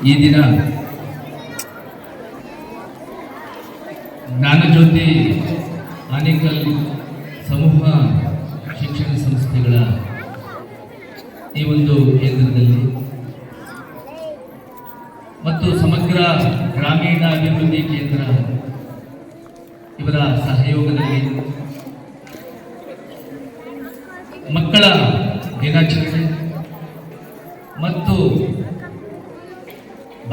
ಈ ದಿನ ಜ್ಞಾನಜ್ಯೋತಿ ಆನೇಕಲ್ ಸಮೂಹ ಶಿಕ್ಷಣ ಸಂಸ್ಥೆಗಳ ಈ ಒಂದು ಕೇಂದ್ರದಲ್ಲಿ ಮತ್ತು ಸಮಗ್ರ ಗ್ರಾಮೀಣ ಅಭಿವೃದ್ಧಿ ಕೇಂದ್ರ ಇವರ ಸಹಯೋಗದಲ್ಲಿ ಮಕ್ಕಳ ದಿನಾಚರಣೆ ಮತ್ತು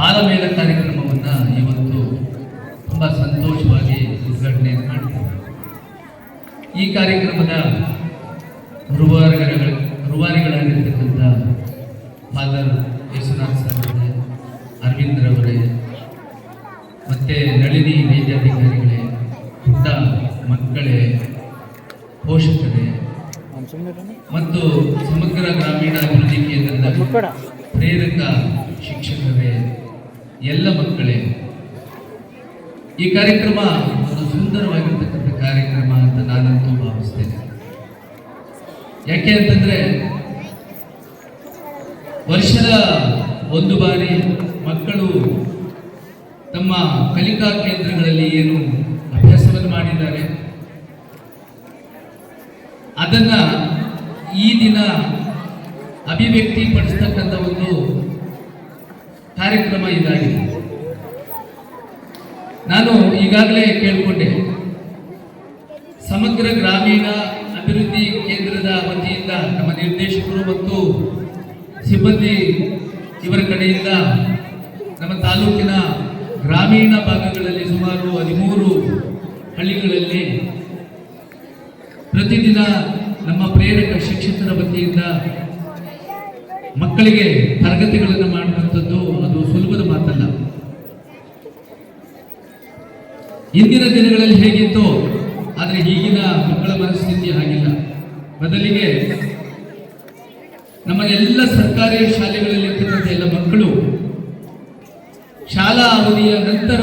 ಬಾಲಮೇಳ ಕಾರ್ಯಕ್ರಮವನ್ನು ಇವತ್ತು ತುಂಬ ಸಂತೋಷವಾಗಿ ಉದ್ಘಾಟನೆ ಮಾಡ್ತೀವಿ. ಈ ಕಾರ್ಯಕ್ರಮದ ರುವಾರಿಗಳ ರುವಾರಿಗಳಾಗಿರ್ತಕ್ಕಂಥ ಫಾದರ್ ಯಶುನಾಥ್ ಸರ್ ಅವರೇ ಅರವಿಂದ್ ರವರೇ ಮತ್ತು ನಳಿನಿ ವೈದ್ಯಾಧಿಕಾರಿಗಳೇ ಪುಟ್ಟ ಮಕ್ಕಳೇ ಪೋಷಕರೇ ಮತ್ತು ಸಮಗ್ರ ಗ್ರಾಮೀಣ ಅಭಿವೃದ್ಧಿ ಕೇಂದ್ರದ ಪ್ರೇರಕ ಶಿಕ್ಷಕರೇ ಎಲ್ಲ ಮಕ್ಕಳೇ, ಈ ಕಾರ್ಯಕ್ರಮ ಒಂದು ಸುಂದರವಾಗಿರ್ತಕ್ಕಂಥ ಕಾರ್ಯಕ್ರಮ ಅಂತ ನಾನಂತೂ ಭಾವಿಸ್ತೇನೆ. ಯಾಕೆ ಅಂತಂದ್ರೆ, ವರ್ಷದ ಒಂದು ಬಾರಿ ಮಕ್ಕಳು ತಮ್ಮ ಕಲಿಕಾ ಕೇಂದ್ರಗಳಲ್ಲಿ ಏನು ಅಭ್ಯಾಸವನ್ನು ಮಾಡಿದ್ದಾರೆ. ಅದನ್ನ ಈ ದಿನ ಅಭಿವ್ಯಕ್ತಿ ಪಡಿಸ್ತಕ್ಕಂಥ ಒಂದು ಕಾರ್ಯಕ್ರಮ ಇದಾಗಿದೆ. ನಾನು ಈಗಾಗಲೇ ಕೇಳಿಕೊಂಡೆ, ಸಮಗ್ರ ಗ್ರಾಮೀಣ ಅಭಿವೃದ್ಧಿ ಕೇಂದ್ರದ ವತಿಯಿಂದ ನಮ್ಮ ನಿರ್ದೇಶಕರು ಮತ್ತು ಸಿಬ್ಬಂದಿ ಇವರ ಕಡೆಯಿಂದ ನಮ್ಮ ತಾಲೂಕಿನ ಗ್ರಾಮೀಣ ಭಾಗಗಳಲ್ಲಿ ಸುಮಾರು ಹದಿಮೂರು ಹಳ್ಳಿಗಳಲ್ಲಿ ಪ್ರತಿದಿನ ನಮ್ಮ ಪ್ರೇರಕ ಶಿಕ್ಷಕರ ವತಿಯಿಂದ ಮಕ್ಕಳಿಗೆ ತರಗತಿಗಳನ್ನು ಮಾಡುವಂಥದ್ದು ಇಂದಿನ ದಿನಗಳಲ್ಲಿ ಹೇಗಿತ್ತು? ಆದರೆ ಈಗಿನ ಮಕ್ಕಳ ಮನಸ್ಥಿತಿ ಹಾಗಿಲ್ಲ. ಬದಲಿಗೆ ನಮ್ಮ ಎಲ್ಲ ಸರ್ಕಾರಿ ಶಾಲೆಗಳಲ್ಲಿ ಇರ್ತಕ್ಕಂಥ ಎಲ್ಲ ಮಕ್ಕಳು ಶಾಲಾ ಅವಧಿಯ ನಂತರ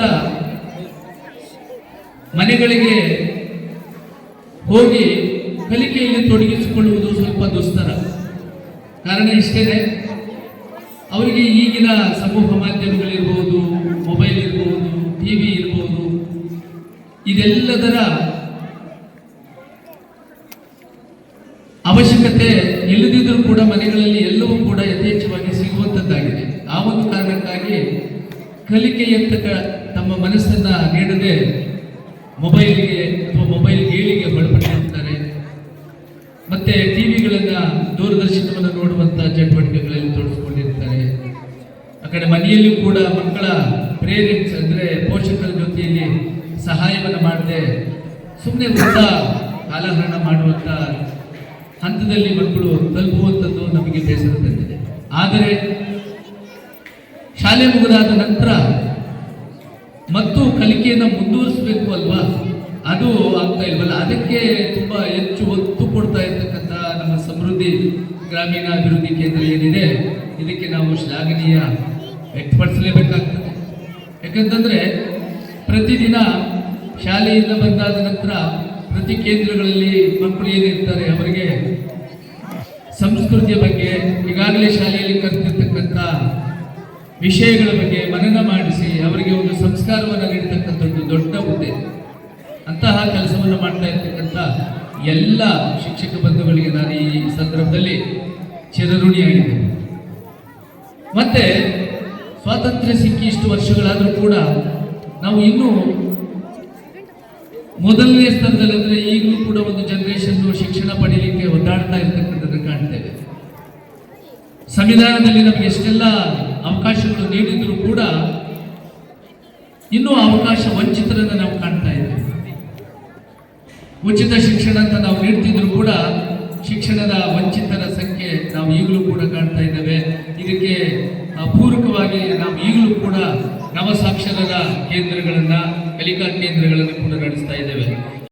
ಮನೆಗಳಿಗೆ ಹೋಗಿ ಕಲಿಕೆಯಲ್ಲಿ ತೊಡಗಿಸಿಕೊಳ್ಳುವುದು ಸ್ವಲ್ಪ ದುಸ್ತರ. ಕಾರಣ ಇಷ್ಟೇನೆ. ಅವರಿಗೆ ಈಗಿನ ಸಮೂಹ ಮಾಧ್ಯಮಗಳಿರ್ಬೋದು ಇದೆಲ್ಲದರ ಅವಶ್ಯಕತೆ ಇಲ್ಲದಿದ್ದರೂ ಕೂಡ ಮನೆಗಳಲ್ಲಿ ಎಲ್ಲವೂ ಕೂಡ ಯಥೇಚ್ಛವಾಗಿ ಸಿಗುವಂಥದ್ದಾಗಿದೆ. ಆ ಒಂದು ಕಾರಣಕ್ಕಾಗಿ ಕಲಿಕೆ ಕ- ತಮ್ಮ ಮನಸ್ಸನ್ನ ನೀಡದೆ ಮೊಬೈಲ್ಗೆ ಅಥವಾ ಮೊಬೈಲ್ ಗೇಳಿಗೆ ಒಳಪಟ್ಟಿರ್ತಾರೆ ಮತ್ತೆ ಟಿವಿಗಳನ್ನ ದೂರದರ್ಶನವನ್ನು ನೋಡುವಂತ ಚಟುವಟಿಕೆಗಳಲ್ಲಿ ತೊಡಗಿಸಿಕೊಂಡಿರ್ತಾರೆ. ಆ ಕಡೆ ಮನೆಯಲ್ಲಿಯೂ ಕೂಡ ಮಕ್ಕಳ ಪ್ರೇರೆಂಟ್ಸ್ ಅಂದ್ರೆ ಪೋಷಕರ ಜೊತೆಯಲ್ಲಿ ಸಹಾಯವನ್ನು ಮಾಡದೆ ಸುಮ್ಮನೆ ವೃತ್ತ ಕಾಲಹರಣ ಮಾಡುವಂತ ಹಂತದಲ್ಲಿ ಮಕ್ಕಳು ತಲುಪುವಂಥದ್ದು ನಮಗೆ ಬೇಸರ ತಂದಿದೆ. ಆದರೆ ಶಾಲೆ ಮುಗಿದಾದ ನಂತರ ಮತ್ತು ಕಲಿಕೆಯನ್ನು ಮುಂದುವರಿಸಬೇಕು ಅಲ್ವಾ? ಅದು ಆಗ್ತಾ ಇಲ್ವಲ್ಲ? ಅದಕ್ಕೆ ತುಂಬ ಹೆಚ್ಚು ಒತ್ತು ಕೊಡ್ತಾ ಇರ್ತಕ್ಕಂಥ ನಮ್ಮ ಸಮೃದ್ಧಿ ಗ್ರಾಮೀಣ ಅಭಿವೃದ್ಧಿ ಕೇಂದ್ರ ಏನಿದೆ, ಇದಕ್ಕೆ ನಾವು ಶ್ಲಾಘನೀಯ ವ್ಯಕ್ತಪಡಿಸಲೇಬೇಕಾಗ್ತದೆ. ಯಾಕಂತಂದ್ರೆ ಪ್ರತಿದಿನ ಶಾಲೆಯಿಂದ ಬಂದಾದ ನಂತರ ಪ್ರತಿ ಕೇಂದ್ರಗಳಲ್ಲಿ ಮಕ್ಕಳು ಏನಿರ್ತಾರೆ ಅವರಿಗೆ ಸಂಸ್ಕೃತಿಯ ಬಗ್ಗೆ ಈಗಾಗಲೇ ಶಾಲೆಯಲ್ಲಿ ಕಲಿತಿರ್ತಕ್ಕಂಥ ವಿಷಯಗಳ ಬಗ್ಗೆ ಮನನ ಮಾಡಿಸಿ ಅವರಿಗೆ ಒಂದು ಸಂಸ್ಕಾರವನ್ನು ನೀಡತಕ್ಕಂಥದ್ದು ದೊಡ್ಡ ಹುದ್ದೆ. ಅಂತಹ ಕೆಲಸವನ್ನು ಮಾಡ್ತಾ ಇರ್ತಕ್ಕಂಥ ಎಲ್ಲ ಶಿಕ್ಷಕ ಬಂಧುಗಳಿಗೆ ನಾನು ಈ ಸಂದರ್ಭದಲ್ಲಿ ಚಿರಋಣಿಯಾಗಿದ್ದೇನೆ ಮತ್ತೆ ಸ್ವಾತಂತ್ರ್ಯ ಸಿಕ್ಕಿ ಇಷ್ಟು ವರ್ಷಗಳಾದರೂ ಕೂಡ ನಾವು ಇನ್ನೂ ಮೊದಲನೇ ಸ್ಥಾನದಲ್ಲಿ ಅಂದರೆ ಈಗಲೂ ಕೂಡ ಒಂದು ಜನರೇಷನ್ ಶಿಕ್ಷಣ ಪಡೀಲಿಕ್ಕೆ ಒದ್ದಾಡ್ತಾ ಇರ್ತಕ್ಕಂಥದ್ದು ಕಾಣ್ತೇವೆ. ಸಂವಿಧಾನದಲ್ಲಿ ನಮಗೆ ಎಷ್ಟೆಲ್ಲ ಅವಕಾಶಗಳು ನೀಡಿದ್ರು ಕೂಡ ಇನ್ನೂ ಅವಕಾಶ ವಂಚಿತರನ್ನು ನಾವು ಕಾಣ್ತಾ ಇದ್ದೇವೆ. ಉಚಿತ ಶಿಕ್ಷಣ ಅಂತ ನಾವು ನೀಡ್ತಿದ್ರು ಕೂಡ ಶಿಕ್ಷಣದ ವಂಚಿತರ ಸಂಖ್ಯೆ ನಾವು ಈಗಲೂ ಕೂಡ ಕಾಣ್ತಾ ಇದ್ದೇವೆ. ಇದಕ್ಕೆ ಅಪೂರ್ವಕವಾಗಿ ನಾವು ಈಗಲೂ ಕೂಡ ನವಸಾಕ್ಷರರ ಕೇಂದ್ರಗಳನ್ನು ಕಲಿಕಾ ಕೇಂದ್ರಗಳನ್ನು ಕೂಡ ನಡೆಸ್ತಾ ಇದ್ದೇವೆ.